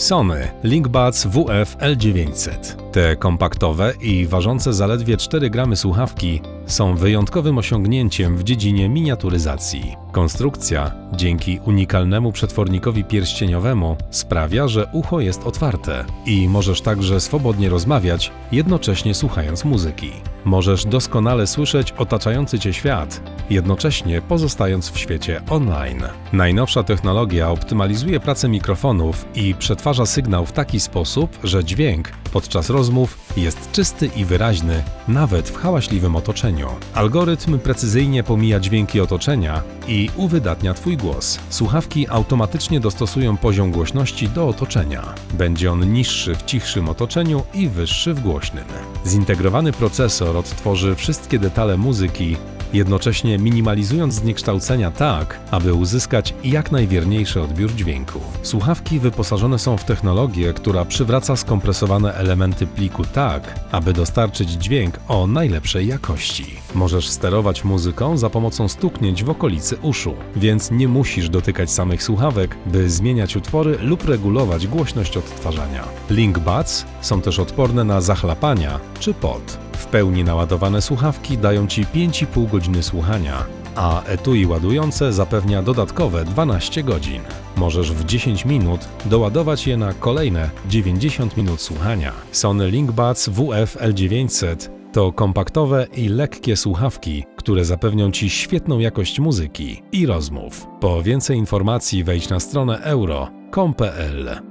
Sony Linkbuds WF L900. Te kompaktowe i ważące zaledwie 4 gramy słuchawki są wyjątkowym osiągnięciem w dziedzinie miniaturyzacji. Konstrukcja, dzięki unikalnemu przetwornikowi pierścieniowemu, sprawia, że ucho jest otwarte i możesz także swobodnie rozmawiać, jednocześnie słuchając muzyki. Możesz doskonale słyszeć otaczający cię świat, jednocześnie pozostając w świecie online. Najnowsza technologia optymalizuje pracę mikrofonów i przetwarza sygnał w taki sposób, że dźwięk podczas rozmów jest czysty i wyraźny, nawet w hałaśliwym otoczeniu. Algorytm precyzyjnie pomija dźwięki otoczenia i uwydatnia Twój głos. Słuchawki automatycznie dostosują poziom głośności do otoczenia. Będzie on niższy w cichszym otoczeniu i wyższy w głośnym. Zintegrowany procesor odtworzy wszystkie detale muzyki, jednocześnie minimalizując zniekształcenia tak, aby uzyskać jak najwierniejszy odbiór dźwięku. Słuchawki wyposażone są w technologię, która przywraca skompresowane elementy pliku tak, aby dostarczyć dźwięk o najlepszej jakości. Możesz sterować muzyką za pomocą stuknięć w okolicy uszu, więc nie musisz dotykać samych słuchawek, by zmieniać utwory lub regulować głośność odtwarzania. Link Buds są też odporne na zachlapania czy pot. Pełni naładowane słuchawki dają Ci 5,5 godziny słuchania, a etui ładujące zapewnia dodatkowe 12 godzin. Możesz w 10 minut doładować je na kolejne 90 minut słuchania. Sony Linkbuds WF L900 to kompaktowe i lekkie słuchawki, które zapewnią Ci świetną jakość muzyki i rozmów. Po więcej informacji wejdź na stronę euro.com.pl